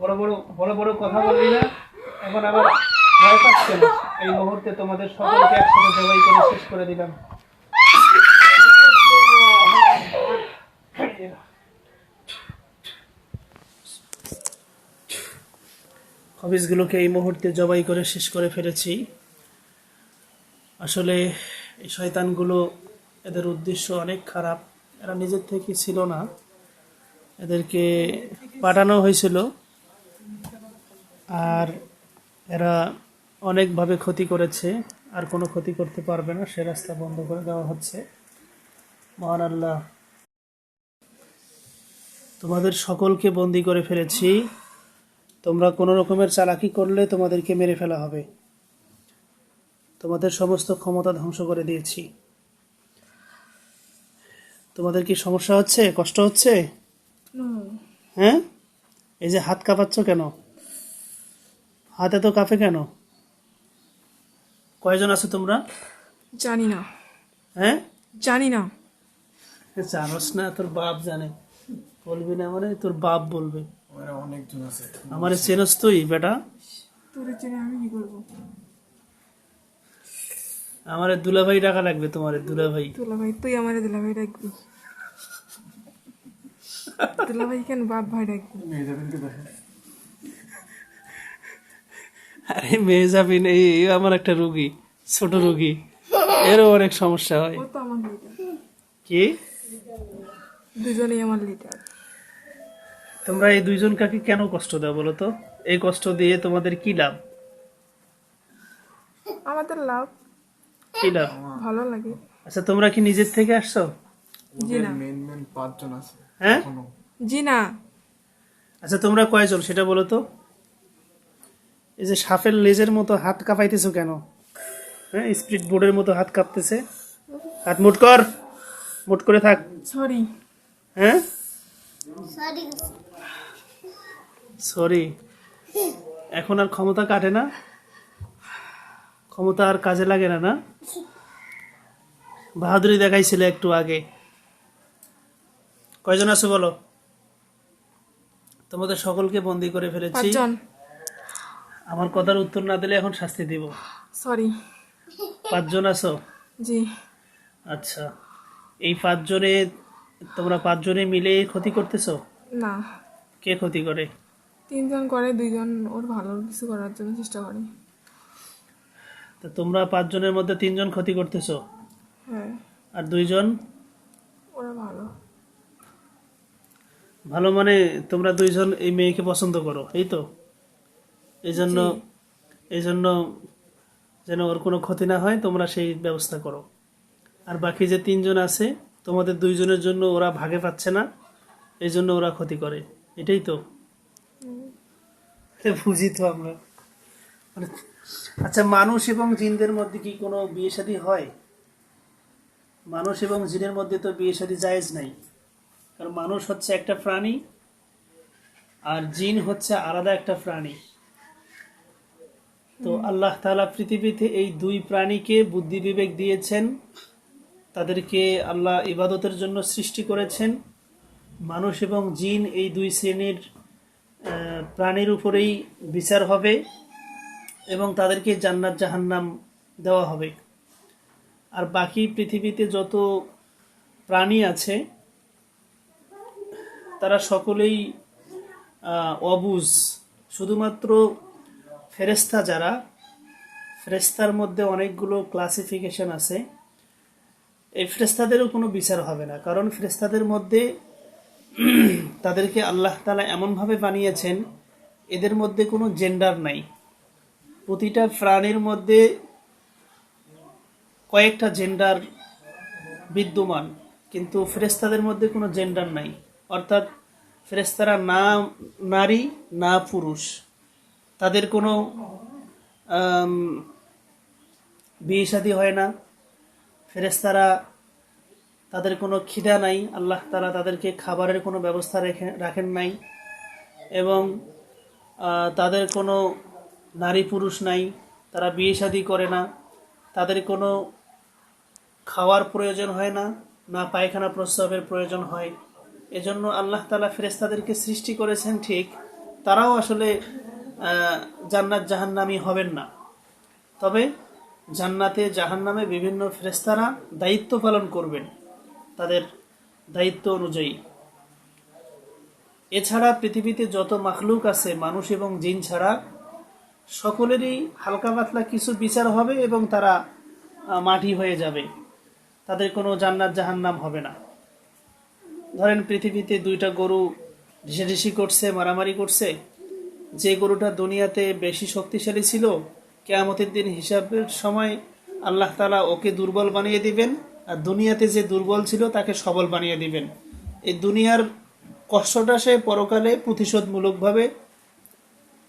বড় বড় বড় কথা বললি না, এখন আবার ভয় পাচ্ছে না। এই মুহূর্তে তোমাদের সকলকে একসাথে জবাই করে শেষ করে দিলাম। হবিসগুলোকে এই মুহূর্তে জবাই করে শেষ করে ফেলেছি। আসলে এই শয়তানগুলো এদের উদ্দেশ্য অনেক খারাপ। এরা নিজের থেকে ছিল না। এদেরকে পাঠানো হয়েছিল। আর এরা অনেকভাবে ক্ষতি করেছে আর কোনো ক্ষতি করতে পারবে না সে রাস্তা বন্ধ করে দেওয়া হচ্ছে। মহান আল্লাহ তোমাদের সকলকে বন্দি করে ফেলেছি। তোমরা কোনো রকমের চালাকি করলে তোমাদেরকে মেরে ফেলা হবে। তোমাদের সমস্ত ক্ষমতা ধ্বংস করে দিয়েছি। তোমাদের কি সমস্যা হচ্ছে? কষ্ট হচ্ছে? হ্যাঁ? এই যে হাত কাঁপাচ্ছ কেন? হাত তো কাঁপে কেন? কয়জন আছো তোমরা? জানি না। হ্যাঁ? জানি না। জানোস না তোর বাপ জানে। বলবি না মানে তোর বাপ বলবে। অনেকজন আছে। আমার চেনস তুই বেটা? তোর চেনে আমি কি করব? আমার দুলাভাই টাকা লাগবে তোমার দুলাভাই। দুলা ভাই তুই আমার দুলা ভাই ডাকবি? দুলা ভাই কেন বাপ ভাই ডাকবি? মেয়েদেরকে দেখে। আরে মেয়ে যাবি না এই এই আমার একটা রুগী ছোট রুগী। এরও অনেক সমস্যা হয়। কি? দুজনেই আমার লিডার। তোমরা এই দুইজন কাকে কেন কষ্ট দাও বলো তো? এই কষ্ট দিয়ে তোমাদের কি লাভ? আমাদের লাভ। কি লাভ? ভালো লাগে। আচ্ছা তোমরা কি নিজের থেকে আসছো? জি না। মেন মেন পাঁচজন আছে হ্যাঁ? জি না। আচ্ছা তোমরা কয়জন সেটা বলো তো? এই যে সাপের লেজের মতো হাত কাঁপাইতেছো কেন? হ্যাঁ স্পিড বোর্ডের মতো হাত কাঁপতেছে। হাত মুট কর। মুট করে থাক। সরি হ্যাঁ? সরি এখন আর ক্ষমতা কাটে না। ক্ষমতা আর কাজে লাগে না না? বাহাদুরি দেখাইছিলে একটু আগে। কয়জন আছে বলো? তোমাদের সকলকে বন্দি করে ফেলেছি। পাঁচজন। আমার কথার উত্তর না দিলে এখন শাস্তি দিব। সরি পাঁচজন আছো? জি। আচ্ছা। এই পাঁচজনে তোমরা পাঁচজনে মিলে ক্ষতি করতেছো? না। কে ক্ষতি করে? তিনজন করে দুইজন ওর ভালো কিছু করার জন্য চেষ্টা করে। তো তোমরা পাঁচজনের মধ্যে তিনজন ক্ষতি করতেছো? হ্যাঁ। আর দুইজন? ওরা ভালো। ভালো মানে তোমরা দুইজন এই মেয়েকে পছন্দ করো এই তো? এই জন্য এই জন্য যেন ওর কোনো ক্ষতি না হয় তোমরা সেই ব্যবস্থা করো। আর বাকি যে তিনজন আছে তোমাদের দুইজনের জন্য ওরা ভাগে পাচ্ছে না এই জন্য ওরা ক্ষতি করে। এটাই তো। বুঝি তো আমরা। মানে আচ্ছা মানুষ এবং জিনদের মধ্যে কি কোনো বিয়ে শাদী হয়? মানুষ এবং জিনের মধ্যে তো বিয়ে শাদী জায়েজ নাই। কারণ মানুষ হচ্ছে একটা প্রাণী আর জিন হচ্ছে আলাদা একটা প্রাণী। তো আল্লাহ তালা পৃথিবীতে এই দুই প্রাণীকে বুদ্ধি বিবেক দিয়েছেন। তাদেরকে আল্লাহ ইবাদতের জন্য সৃষ্টি করেছেন। মানুষ এবং জিন এই দুই শ্রেণির প্রাণীর উপরেই বিচার হবে এবং তাদেরকে জান্নাত জাহান্নাম দেওয়া হবে। আর বাকি পৃথিবীতে যত প্রাণী আছে, তারা সকলেই অবুজ। শুধুমাত্র ফেরেস্তা যারা ফেরেস্তার মধ্যে অনেকগুলো ক্লাসিফিকেশন আছে। এই ফেরেস্তাদেরও কোনো বিচার হবে না, কারণ ফেরেস্তাদের মধ্যে তাদেরকে আল্লাহ তালা এমনভাবে বানিয়েছেন, এদের মধ্যে কোনো জেন্ডার নাই। প্রতিটা প্রাণীর মধ্যে কয়েকটা জেন্ডার বিদ্যমান, কিন্তু ফেরেস্তাদের মধ্যে কোনো জেন্ডার নাই। অর্থাৎ ফেরেস্তারা না নারী, না পুরুষ। তাদের কোনো বিয়ে শাদী হয় না। ফেরেস্তারা তাদের কোনো খিদা নাই। আল্লাহ তারা তাদেরকে খাবারের কোনো ব্যবস্থা রেখে, রাখেন নাই। এবং তাদের কোনো নারী পুরুষ নাই। তারা বিয়ে শাদী করে না। তাদের কোনো খাওয়ার প্রয়োজন হয় না না পায়খানা প্রস্রাবের প্রয়োজন হয়। এজন্য আল্লাহ তালা ফেরেস্তাদেরকে সৃষ্টি করেছেন ঠিক। তারাও আসলে জান্নাত জাহান্নামি হবেন না। তবে জান্নাতে জাহান্নামে বিভিন্ন ফেরেস্তারা দায়িত্ব পালন করবেন, তাদের দায়িত্ব অনুযায়ী। এছাড়া পৃথিবীতে যত মাখলুক আছে, মানুষ এবং জিন ছাড়া, সকলেরই হালকা পাতলা কিছু বিচার হবে এবং তারা মাটি হয়ে যাবে। তাদের কোনো জান্নাত জাহান্নাম হবে না। ধরেন পৃথিবীতে দুইটা গরু ঢিসাঢিসি করছে, মারামারি করছে যে গরুটা দুনিয়াতে বেশি শক্তিশালী ছিল, কেয়ামতের দিন হিসাবের সময় আল্লাহ তালা ওকে দুর্বল বানিয়ে দিবেন, আর দুনিয়াতে যে দুর্বল ছিল তাকে সবল বানিয়ে দিবেন। এই দুনিয়ার কষ্টটা সে পরকালে প্রতিশোধমূলকভাবে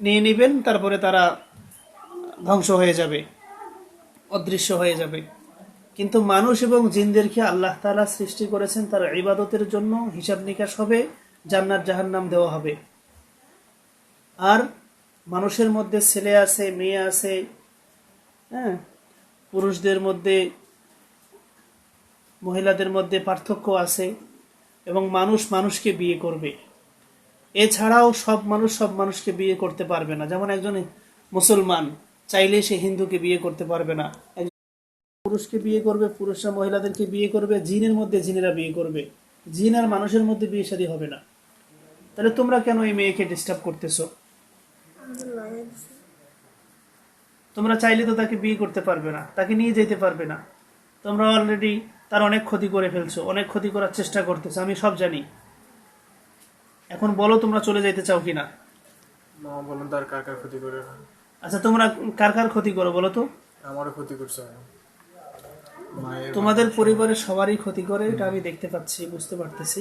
নিয়ে নেবেন, তারপরে তারা ধ্বংস হয়ে যাবে, অদৃশ্য হয়ে যাবে। কিন্তু মানুষ এবং জিনদেরকে আল্লাহ তাআলা সৃষ্টি করেছেন তার ইবাদতের জন্য হিসাব নিকাশ হবে, জান্নাত জাহান্নাম দেওয়া হবে। আর মানুষের মধ্যে ছেলে আছে, মেয়ে আছে হ্যাঁ? পুরুষদের মধ্যে, মহিলাদের মধ্যে পার্থক্য আছে এবং মানুষ মানুষকে বিয়ে করবে। এছাড়াও সব মানুষ সব মানুষকে বিয়ে করতে পারবে না। যেমন একজন মুসলমান, চাইলে সে হিন্দুকে বিয়ে করতে পারবে না। পুরুষকে বিয়ে করবে, পুরুষরা মহিলাদেরকে বিয়ে করবে, জিনের মধ্যে জিনেরা বিয়ে করবে। জিন আর মানুষের মধ্যে বিয়ে শাদী হবে না। তাহলে তোমরা কেন এই মেয়েকে ডিস্টার্ব করতেছো? তোমরা চাইলে তো তাকে বিয়ে করতে পারবে না তাকে নিয়ে যেতে পারবে না। তোমরা অলরেডি তার অনেক ক্ষতি করে ফেলছো অনেক ক্ষতি করার চেষ্টা করতেছো আমি সব জানি। এখন বলো তোমরা চলে যেতে চাও কিনা? মা বলেন তার কার কার ক্ষতি করে। না আচ্ছা তোমরা কার কার ক্ষতি করো বলো তো? আমারও ক্ষতি করছে। তোমাদের পরিবারের সবারই ক্ষতি করে এটা আমি দেখতে পাচ্ছি বুঝতে পারতেছি।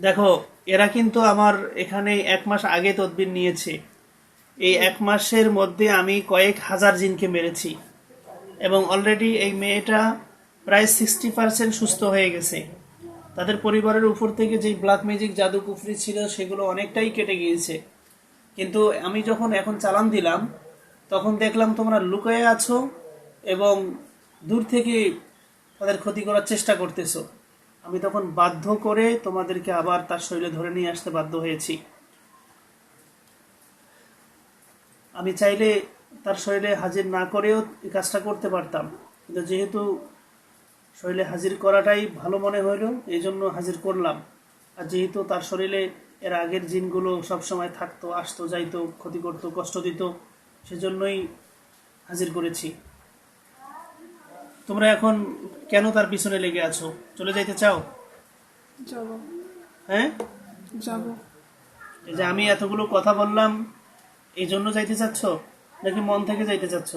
দেখো, এরা কিন্তু আমার এখানে এক মাস আগে তদবির নিয়েছে। এই এক মাসের মধ্যে আমি কয়েক হাজার জিনকে মেরেছি। এবং অলরেডি এই মেয়েটা প্রায় সিক্সটি পার্সেন্ট সুস্থ হয়ে গেছে। তাদের পরিবারের উপর থেকে যেই ব্ল্যাক ম্যাজিক জাদু কুফরি ছিল, সেগুলো অনেকটাই কেটে গিয়েছে। কিন্তু আমি যখন এখন চালান দিলাম, তখন দেখলাম তোমরা লুকায়ে আছো এবং দূর থেকে তাদের ক্ষতি করার চেষ্টা করতেছো। আমি তখন বাধ্য করে তোমাদেরকে আবার তার শরীরে ধরে নিয়ে আসতে বাধ্য হয়েছি। আমি চাইলে তার শরীরে হাজির না করেও এই কাজটা করতে পারতাম। কিন্তু যেহেতু শরীরে হাজির করাটাই ভালো মনে হইল, এই জন্য হাজির করলাম। আর যেহেতু তার শরীরে এর আগের জিনগুলো সব সময় থাকতো, আসতো, যাইতো, ক্ষতি করতো, কষ্ট দিত, সেজন্যই হাজির করেছি। তোমরা এখন কেন তার পিছনে লেগে আছো? চলে যাইতে চাও? যাব। হ্যাঁ? যাব। এই যে আমি এতগুলো কথা বললাম এই জন্য যাইতে চাচ্ছ? নাকি মন থেকে যাইতে চাচ্ছ?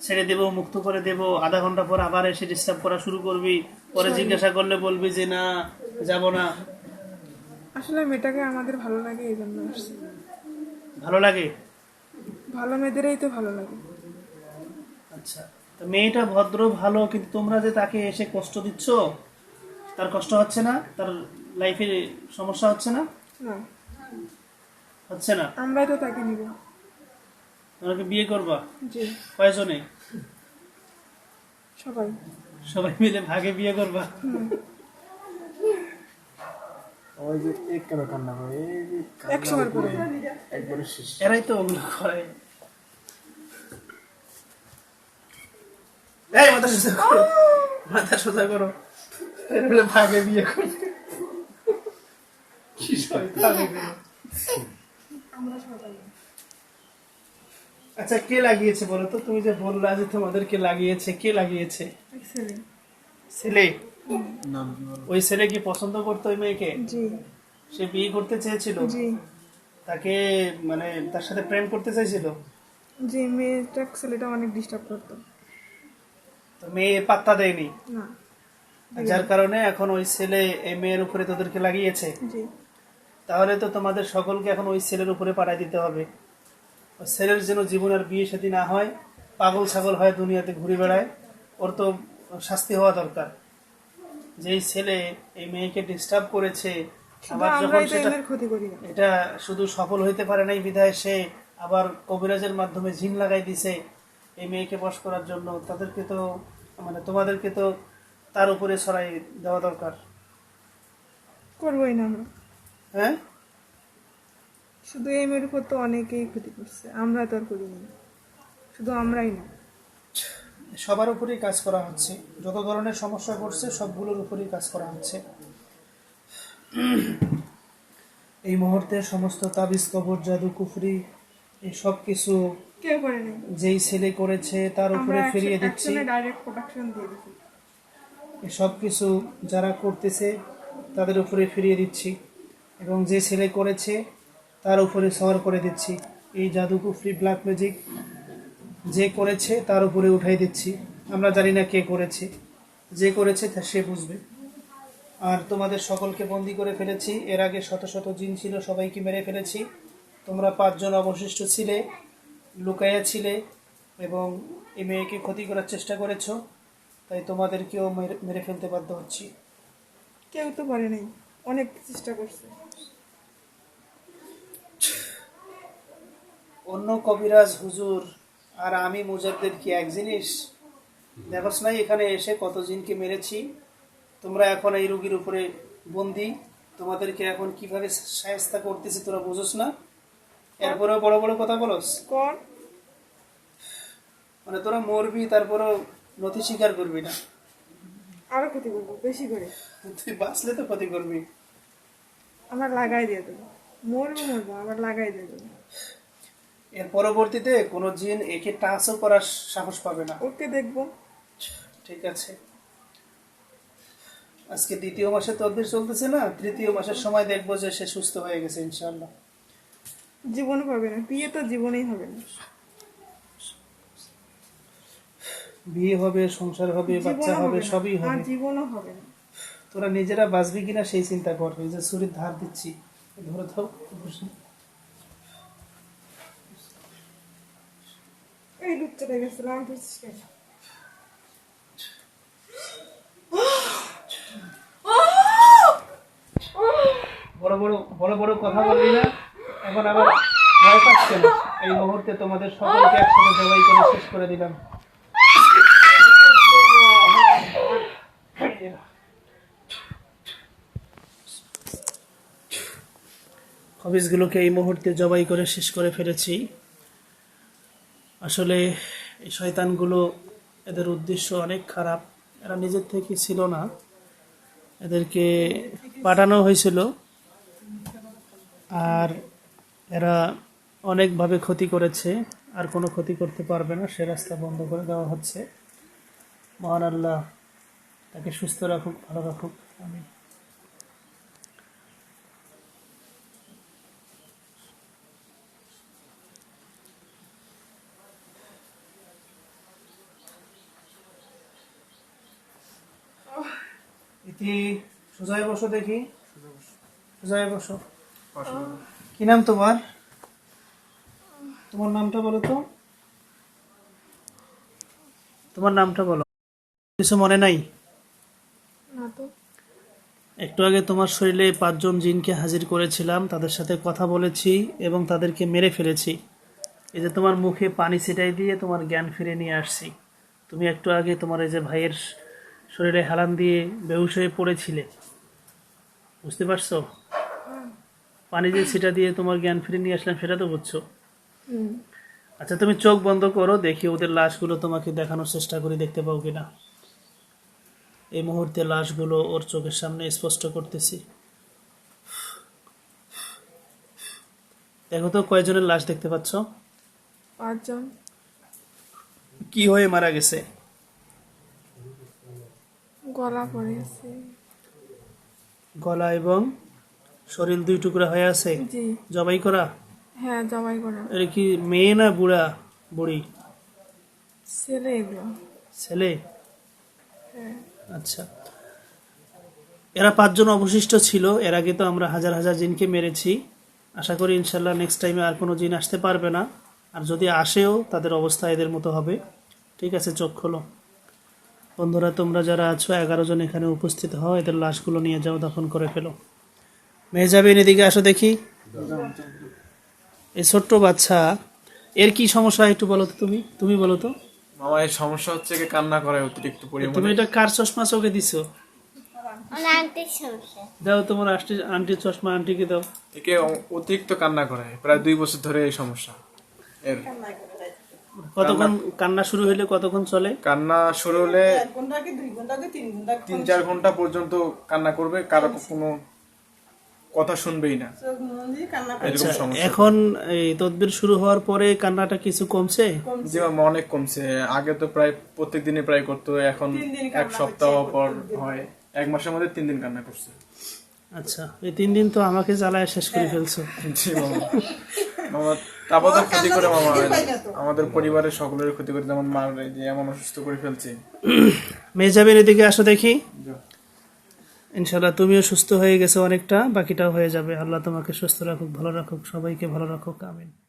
ছেড়ে দেব মুক্ত করে দেব আধা ঘণ্টা পর আবার এসে ডিস্টার্ব করা শুরু করবি পরে জিজ্ঞাসা করলে বলবি যে না যাব না। আসলে মেয়েটাকে আমাদের ভালো লাগে এই জন্য ভালো লাগে? ভালো মেয়েদেরই তো ভালো লাগে। আচ্ছা তো মেয়েটা ভদ্র ভালো কিন্তু তোমরা যে তাকে এসে কষ্ট দিচ্ছ তার কষ্ট হচ্ছে না? তার লাইফে সমস্যা হচ্ছে না? না। হচ্ছে না? আমরাই তো তাকে নিব। তোমাকে বিয়ে করবা? জি। কয়জনে? সবাই। সবাই মিলে ভাগে বিয়ে করবা? ওই যে এক কেন কান্না করে? এই যে কান্না একশোবার করে। একবারে শেষ। এরাই তো ওগুলো করে। এই মাথা সোজা করো। মাথা সোজা করো। এরা বলে ভাগে বিয়ে করবে। কি শয়তান আচ্ছা কে লাগিয়েছে বলো তো? তুমি যে বললা যে তোমাদেরকে লাগিয়েছে কে লাগিয়েছে? ছেলে। কি ওই ছেলে কি পছন্দ করতো ওই মেয়েকে? জি। সে বিয়ে করতে চেয়েছিল? জি। তাকে মানে তার সাথে প্রেম করতে চাইছিল? জি মেয়েটা ছেলেটা অনেক ডিস্টার্ব করতো। তো মেয়ে পাত্তা দেয়নি। যার কারণে এখন ওই ছেলে এই মেয়ের উপরে তোদেরকে লাগিয়েছে। তাহলে তো তোমাদের সকলকে এখন ওই ছেলের উপরে পাঠাই দিতে হবে। ছেলের যেন জীবন আর বিয়ে সাথী না হয় পাগল ছাগল হয় দুনিয়াতে ঘুরে বেড়ায় ওর তো শাস্তি হওয়া দরকার। যে এই ছেলে এই মেয়েকে ডিস্টার্ব করেছে আবার যখন সেটা এটা শুধু সফল হইতে পারে নাই বিধায় সে আবার কবিরাজের মাধ্যমে ঝিন লাগাই দিছে। এই মেয়েকে বশ করার জন্য তাদেরকে তো মানে তোমাদেরকে তো তার উপরে ছড়াই দেওয়া দরকার। করবোই না আমরা। হ্যাঁ? শুধু এই মেয়ের উপর তো অনেকেই ক্ষতি করছে আমরা তো আর করিনি শুধু আমরাই না। সবার উপরেই কাজ করা হচ্ছে। যত ধরনের সমস্যা করছে সবগুলোর উপরেই কাজ করা হচ্ছে। এই মুহূর্তে সমস্ত তাবিজ কবর জাদু কুফরি এই সব কিছু কেউ করেনি যেই ছেলে করেছে তার উপরে ফিরিয়ে দিচ্ছি। ডাইরেক্ট প্রোডাকশন দিয়ে দিচ্ছি। সব কিছু যারা করতেছে তাদের উপরে ফিরিয়ে দিচ্ছি। এবং যে ছেলে করেছে তার উপরে সওয়ার করে দিচ্ছি। এই জাদু কুফরি ব্ল্যাক ম্যাজিক যে করেছে তার উপরে উঠাই দিচ্ছি। আমরা জানি না কে করেছে। যে করেছে তা সে বুঝবে। আর তোমাদের সকলকে বন্দি করে ফেলেছি। এর আগে শত শত জিন ছিল সবাইকে মেরে ফেলেছি। তোমরা পাঁচজন অবশিষ্ট ছিলে। লুকাইয়া ছিলে এবং এই মেয়েকে ক্ষতি করার চেষ্টা করেছ তাই তোমাদেরকেও মেরে- ফেলতে বাধ্য হচ্ছি। কেউ তো পারে নাই অনেক চেষ্টা করছে। অন্য কবিরাজ হুজুর আর আমি মুজাদ্দের কি এক জিনিস? দেখোস নাই এখানে এসে কত জিনকে মেরেছি? তোমরা এখন এই রুগীর উপরে বন্দি তোমাদেরকে এখন কীভাবে সায়স্তা করতেছি তোরা বুঝোস না? এরপরেও বড় বড় কথা বলস? কর মানে তোরা মরবি তারপরেও নথি স্বীকার করবি না? আরও ক্ষতি করব বেশি করে। তুই বাঁচলে তো ক্ষতি করবি। আমরা লাগাই দিয়ে দেবো। মরবো মরবো আবার লাগাই দিয়ে দেবো। এর পরবর্তীতে কোনো জিন একে টাচও করার সাহস পাবে না। ওকে দেখব। ঠিক আছে। আজকে দ্বিতীয় মাসে তদবির চলতেছে না তৃতীয় মাসের সময় দেখব যে সে সুস্থ হয়ে গেছে ইনশাল্লাহ জীবনও পাবে না। বিয়ে তো জীবনেই হবে না। বিয়ে হবে সংসার হবে বাচ্চা হবে। সবই আর হবে। জীবনও হবে না। তোরা নিজেরা বাঁচবি কিনা সেই চিন্তা কর। যে শরীর ধার দিচ্ছি ধরে থাও। এই গেছিলাম বুঝছিস কেন বড় বড় বড় বড় কথা বলবি না? এখন আবার ভয় পাচ্ছে এই মুহূর্তে তোমাদের সকলকে একসাথে জবাই করে শেষ করে দিলাম। হবিসগুলোকে এই মুহূর্তে জবাই করে শেষ করে ফেলেছি। আসলে এই শয়তানগুলো এদের উদ্দেশ্য অনেক খারাপ। এরা নিজের থেকে ছিল না। এদেরকে পাঠানো হয়েছিল। আর এরা অনেকভাবে ক্ষতি করেছে আর কোনো ক্ষতি করতে পারবে না। সে রাস্তা বন্ধ করে দেওয়া হচ্ছে। মহান আল্লাহ তাকে সুস্থ রাখুক ভালো রাখুক। আমি ইতি সোজায় বসো দেখি। সোজায় বসো। কি নাম তোমার? তোমার নামটা বলো তো। তোমার নামটা বলো। কিছু মনে নাই? একটু আগে তোমার শরীরে পাঁচজন জিনকে হাজির করেছিলাম তাদের সাথে কথা বলেছি এবং তাদেরকে মেরে ফেলেছি। এই যে তোমার মুখে পানি ছিটাই দিয়ে তোমার জ্ঞান ফিরে নিয়ে আসছি। তুমি একটু আগে তোমার এই যে ভাইয়ের শরীরে হেলান দিয়ে বেহুশ হয়ে পড়েছিলে। বুঝতে পারছ? পানি যে ছিটা দিয়ে তোমার জ্ঞান ফিরে নিয়ে আসলাম সেটা তো বুঝছ। আচ্ছা তুমি চোখ বন্ধ করো দেখি ওদের লাশগুলো তোমাকে দেখানোর চেষ্টা করি দেখতে পাও কিনা। এই মুহূর্তে লাশগুলো ওর চোখের সামনে স্পষ্ট করতেছি। দেখো তো কয়জনের লাশ দেখতে পাচ্ছ? পাঁচজন। কি হয়ে মারা গেছে? গলা পড়েছে গলা এবং শরীর দুই টুকরা হয়ে আছে? জি। জবাই করা? হ্যাঁ জবাই করা। এটা কি মেয়ে না বুড়া বুড়ি? ছেলে এগুলো। ছেলে? হ্যাঁ। আচ্ছা। এরা পাঁচজন অবশিষ্ট ছিল এর আগে তো আমরা হাজার হাজার জিনকে মেরেছি। আশা করি ইনশাল্লাহ নেক্সট টাইমে আর কোনো জিন আসতে পারবে না। আর যদি আসেও তাদের অবস্থা এদের মতো হবে। ঠিক আছে চোখ খোলো। বন্ধুরা তোমরা যারা আছো এগারো জন এখানে উপস্থিত হও এদের লাশগুলো নিয়ে যাও দাফন করে ফেলো। মেহজাবিন এদিকে আসো দেখি। এই ছোট্ট বাচ্চা এর কি সমস্যা একটু বলো তো তুমি? তুমি বলো তো। মামা এর সমস্যা হচ্ছে কি কান্না করে অতিরিক্ত পরিমাণে। তুমি এটা কার চশমা চোখে দিছো? দাও তোমার আন্টি আন্টির চশমা আন্টিকে দাও। একে অতিরিক্ত কান্না করে প্রায় দুই বছর ধরে এই সমস্যা। এর। কতক্ষণ কান্না শুরু হইলে কতক্ষণ চলে? কান্না শুরু হলে তিন চার ঘণ্টা পর্যন্ত কান্না করবে কারও কোনো কথা শুনবেই না। এখন এই তদবির শুরু হওয়ার পরে কান্নাটা কিছু কমছে? জি মামা অনেক কমছে। আগে তো প্রায় প্রত্যেক দিনে প্রায় করতো এখন এক সপ্তাহ পর হয়। এক মাসের মধ্যে তিন দিন কান্না করছে। আচ্ছা এই তিন দিন তো আমাকে জ্বালায় শেষ করে ফেলছো। জি মামা মামা তারপর তো ক্ষতি করে মামা আমাদের পরিবারের সকলের ক্ষতি করে যেমন মার যে এমন অসুস্থ করে ফেলছে। মেজাবের এদিকে আসো দেখি। ইনশাল্লাহ তুমিও সুস্থ হয়ে গেছো অনেকটা, বাকিটাও হয়ে যাবে। আল্লাহ তোমাকে সুস্থ রাখুক, ভালো রাখুক, সবাইকে ভালো রাখুক, আমিন।